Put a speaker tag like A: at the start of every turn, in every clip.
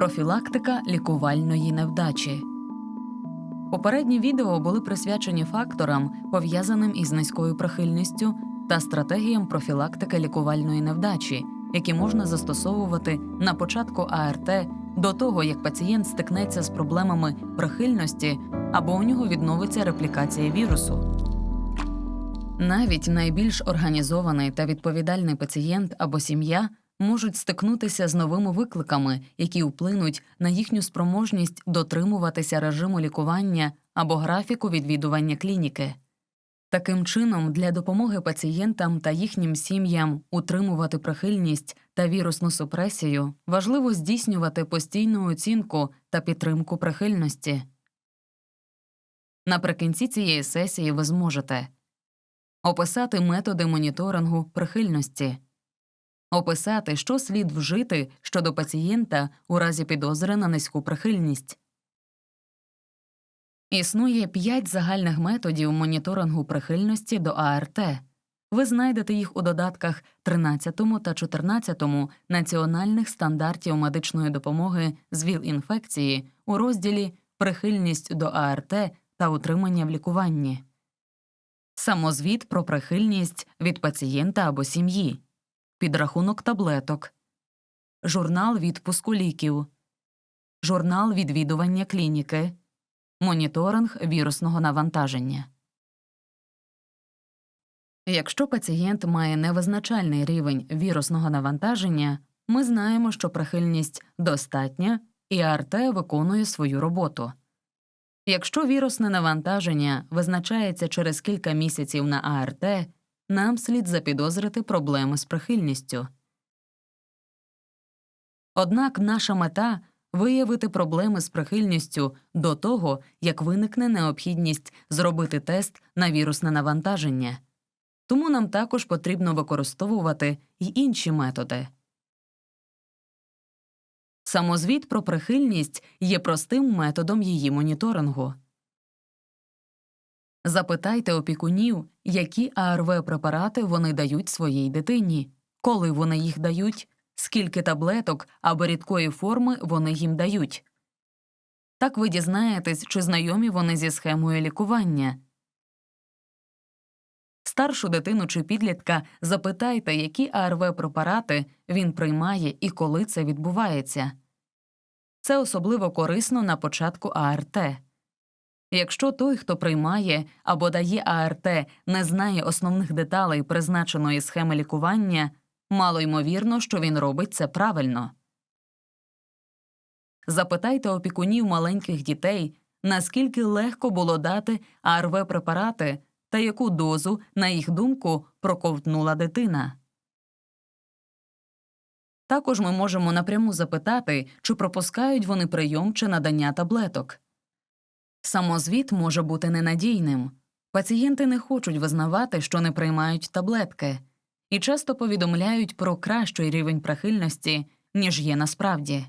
A: Профілактика лікувальної невдачі. Попередні відео були присвячені факторам, пов'язаним із низькою прихильністю та стратегіям профілактики лікувальної невдачі, які можна застосовувати на початку АРТ до того, як пацієнт стикнеться з проблемами прихильності або у нього відновиться реплікація вірусу. Навіть найбільш організований та відповідальний пацієнт або сім'я можуть стикнутися з новими викликами, які вплинуть на їхню спроможність дотримуватися режиму лікування або графіку відвідування клініки. Таким чином, для допомоги пацієнтам та їхнім сім'ям утримувати прихильність та вірусну супресію важливо здійснювати постійну оцінку та підтримку прихильності. Наприкінці цієї сесії ви зможете описати методи моніторингу прихильності, описати, що слід вжити щодо пацієнта у разі підозри на низьку прихильність. Існує п'ять загальних методів моніторингу прихильності до АРТ. Ви знайдете їх у додатках 13 та 14 національних стандартів медичної допомоги з ВІЛ-інфекції у розділі Прихильність до АРТ та утримання в лікуванні, самозвіт про прихильність від пацієнта або сім'ї, підрахунок таблеток, журнал відпуску ліків, журнал відвідування клініки, моніторинг вірусного навантаження. Якщо пацієнт має невизначальний рівень вірусного навантаження, ми знаємо, що прихильність достатня і АРТ виконує свою роботу. Якщо вірусне навантаження визначається через кілька місяців на АРТ, нам слід запідозрити проблеми з прихильністю. Однак наша мета виявити проблеми з прихильністю до того, як виникне необхідність зробити тест на вірусне навантаження. Тому нам також потрібно використовувати й інші методи. Самозвіт про прихильність є простим методом її моніторингу. Запитайте опікунів, які АРВ препарати вони дають своїй дитині, коли вони їх дають, скільки таблеток або рідкої форми вони їм дають. Так ви дізнаєтесь, чи знайомі вони зі схемою лікування. Старшу дитину чи підлітка запитайте, які АРВ препарати він приймає і коли це відбувається. Це особливо корисно на початку АРТ. Якщо той, хто приймає або дає АРТ, не знає основних деталей призначеної схеми лікування, мало ймовірно, що він робить це правильно. Запитайте опікунів маленьких дітей, наскільки легко було дати АРВ препарати та яку дозу, на їх думку, проковтнула дитина. Також ми можемо напряму запитати, чи пропускають вони прийом чи надання таблеток. Самозвіт може бути ненадійним. Пацієнти не хочуть визнавати, що не приймають таблетки, і часто повідомляють про кращий рівень прихильності, ніж є насправді.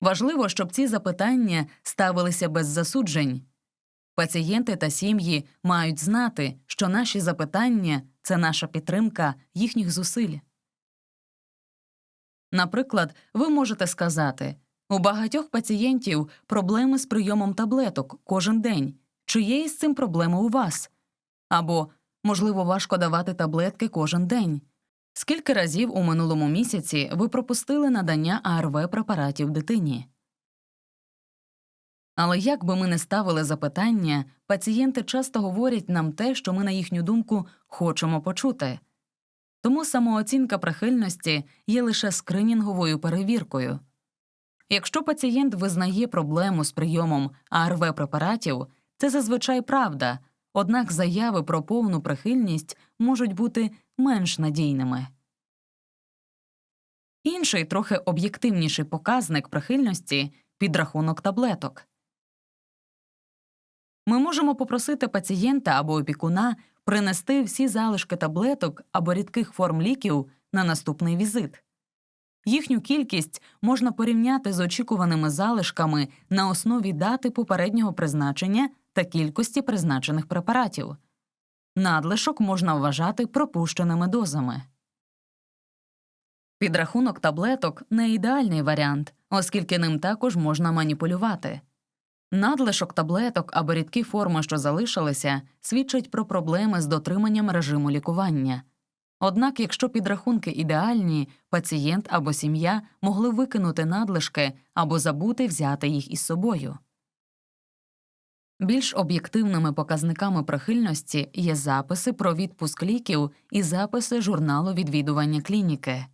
A: Важливо, щоб ці запитання ставилися без засуджень. Пацієнти та сім'ї мають знати, що наші запитання це наша підтримка їхніх зусиль. Наприклад, ви можете сказати у багатьох пацієнтів проблеми з прийомом таблеток кожен день. Чи є із цим проблеми у вас? Або, можливо, важко давати таблетки кожен день. Скільки разів у минулому місяці ви пропустили надання АРВ препаратів дитині? Але як би ми не ставили запитання, пацієнти часто говорять нам те, що ми, на їхню думку, хочемо почути. Тому самооцінка прихильності є лише скринінговою перевіркою. Якщо пацієнт визнає проблему з прийомом АРВ препаратів, це зазвичай правда, однак заяви про повну прихильність можуть бути менш надійними. Інший трохи об'єктивніший показник прихильності підрахунок таблеток. Ми можемо попросити пацієнта або опікуна принести всі залишки таблеток або рідких форм ліків на наступний візит. Їхню кількість можна порівняти з очікуваними залишками на основі дати попереднього призначення та кількості призначених препаратів. Надлишок можна вважати пропущеними дозами. Підрахунок таблеток не ідеальний варіант, оскільки ним також можна маніпулювати. Надлишок таблеток або рідкі форми, що залишилися, свідчать про проблеми з дотриманням режиму лікування. Однак, якщо підрахунки ідеальні, пацієнт або сім'я могли викинути надлишки або забути взяти їх із собою. Більш об'єктивними показниками прихильності є записи про відпуск ліків і записи журналу відвідування клініки.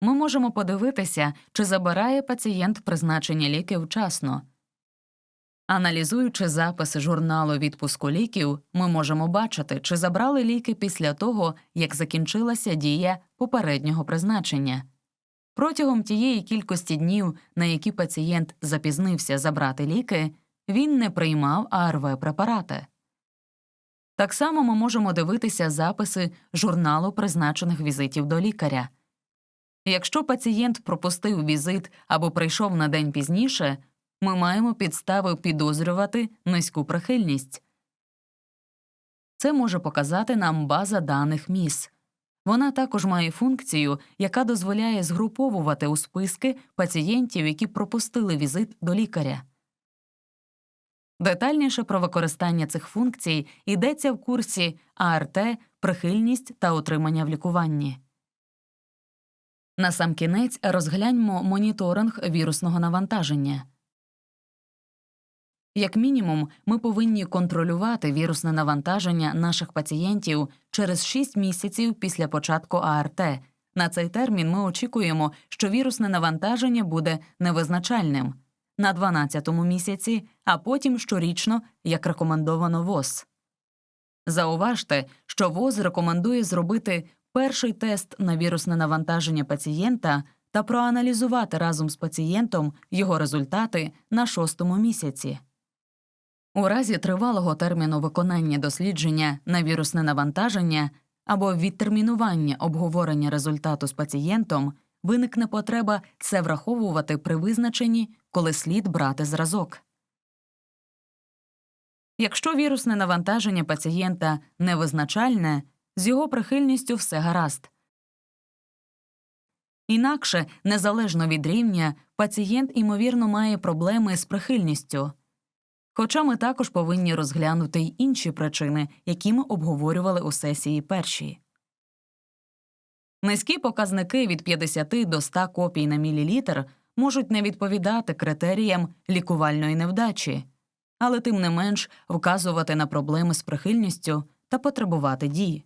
A: Ми можемо подивитися, чи забирає пацієнт призначення ліків вчасно. Аналізуючи записи журналу відпуску ліків, ми можемо бачити, чи забрали ліки після того, як закінчилася дія попереднього призначення. Протягом тієї кількості днів, на які пацієнт запізнився забрати ліки, він не приймав АРВ препарати. Так само ми можемо дивитися записи журналу призначених візитів до лікаря. Якщо пацієнт пропустив візит або прийшов на день пізніше, ми маємо підстави підозрювати низьку прихильність. Це може показати нам база даних МІС. Вона також має функцію, яка дозволяє згруповувати у списки пацієнтів, які пропустили візит до лікаря. Детальніше про використання цих функцій йдеться в курсі АРТ, прихильність та утримання в лікуванні. Насамкінець розгляньмо моніторинг вірусного навантаження. Як мінімум, ми повинні контролювати вірусне навантаження наших пацієнтів через 6 місяців після початку АРТ. На цей термін ми очікуємо, що вірусне навантаження буде невизначальним на 12-му місяці, а потім щорічно, як рекомендовано ВОЗ. Зауважте, що ВОЗ рекомендує зробити перший тест на вірусне навантаження пацієнта та проаналізувати разом з пацієнтом його результати на шостому місяці. У разі тривалого терміну виконання дослідження на вірусне навантаження або відтермінування обговорення результату з пацієнтом виникне потреба це враховувати при визначенні, коли слід брати зразок. Якщо вірусне навантаження пацієнта невизначальне, з його прихильністю все гаразд. Інакше, незалежно від рівня, пацієнт ймовірно має проблеми з прихильністю. Хоча ми також повинні розглянути й інші причини, які ми обговорювали у сесії першій. Низькі показники від 50 до 100 копій на мілілітр можуть не відповідати критеріям лікувальної невдачі, але тим не менш вказувати на проблеми з прихильністю та потребувати дій.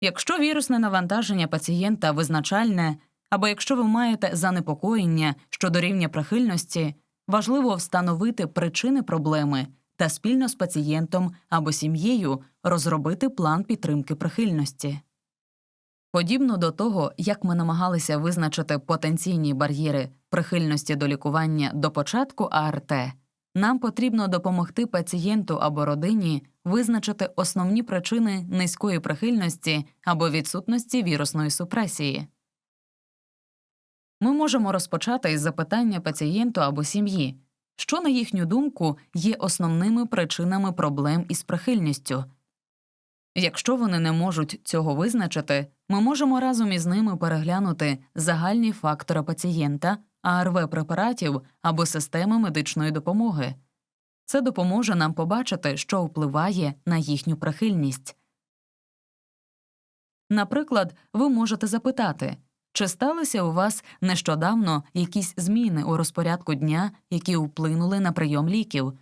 A: Якщо вірусне навантаження пацієнта визначальне, або якщо ви маєте занепокоєння щодо рівня прихильності, важливо встановити причини проблеми та спільно з пацієнтом або сім'єю розробити план підтримки прихильності. Подібно до того, як ми намагалися визначити потенційні бар'єри прихильності до лікування до початку АРТ, нам потрібно допомогти пацієнту або родині визначити основні причини низької прихильності або відсутності вірусної супресії. Ми можемо розпочати із запитання пацієнту або сім'ї, що, на їхню думку, є основними причинами проблем із прихильністю. Якщо вони не можуть цього визначити, ми можемо разом із ними переглянути загальні фактори пацієнта, АРВ препаратів або системи медичної допомоги. Це допоможе нам побачити, що впливає на їхню прихильність. Наприклад, ви можете запитати, чи сталися у вас нещодавно якісь зміни у розпорядку дня, які вплинули на прийом ліків,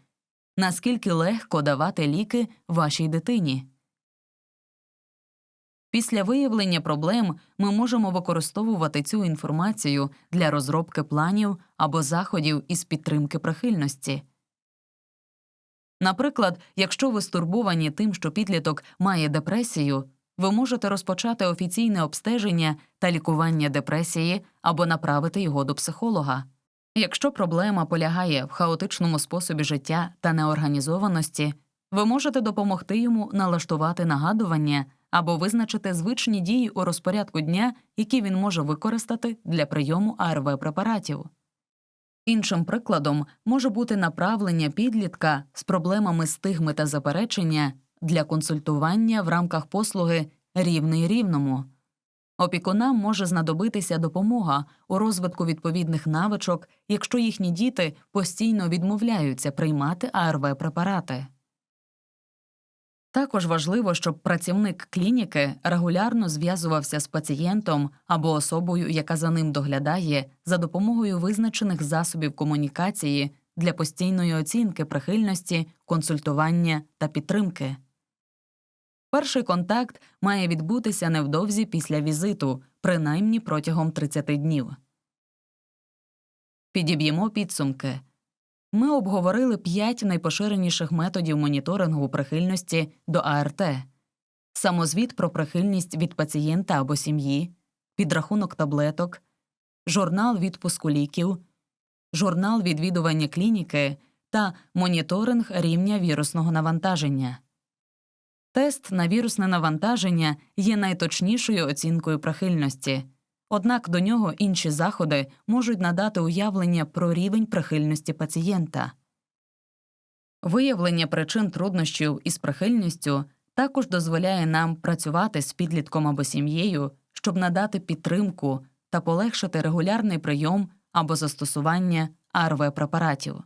A: наскільки легко давати ліки вашій дитині. Після виявлення проблем ми можемо використовувати цю інформацію для розробки планів або заходів із підтримки прихильності. Наприклад, якщо ви стурбовані тим, що підліток має депресію, ви можете розпочати офіційне обстеження та лікування депресії або направити його до психолога. Якщо проблема полягає в хаотичному способі життя та неорганізованості, ви можете допомогти йому налаштувати нагадування або визначити звичні дії у розпорядку дня, які він може використати для прийому АРВ препаратів. Іншим прикладом може бути направлення підлітка з проблемами стигми та заперечення для консультування в рамках послуги рівний рівному. Опікунам може знадобитися допомога у розвитку відповідних навичок, якщо їхні діти постійно відмовляються приймати АРВ препарати. Також важливо, щоб працівник клініки регулярно зв'язувався з пацієнтом або особою, яка за ним доглядає, за допомогою визначених засобів комунікації для постійної оцінки прихильності, консультування та підтримки. Перший контакт має відбутися невдовзі після візиту, принаймні протягом 30 днів. Підіб'ємо підсумки. Ми обговорили п'ять найпоширеніших методів моніторингу прихильності до АРТ: самозвіт про прихильність від пацієнта або сім'ї, підрахунок таблеток, журнал відпуску ліків, журнал відвідування клініки та моніторинг рівня вірусного навантаження. Тест на вірусне навантаження є найточнішою оцінкою прихильності, однак до нього інші заходи можуть надати уявлення про рівень прихильності пацієнта. Виявлення причин труднощів із прихильністю також дозволяє нам працювати з підлітком або сім'єю, щоб надати підтримку та полегшити регулярний прийом або застосування АРВ препаратів.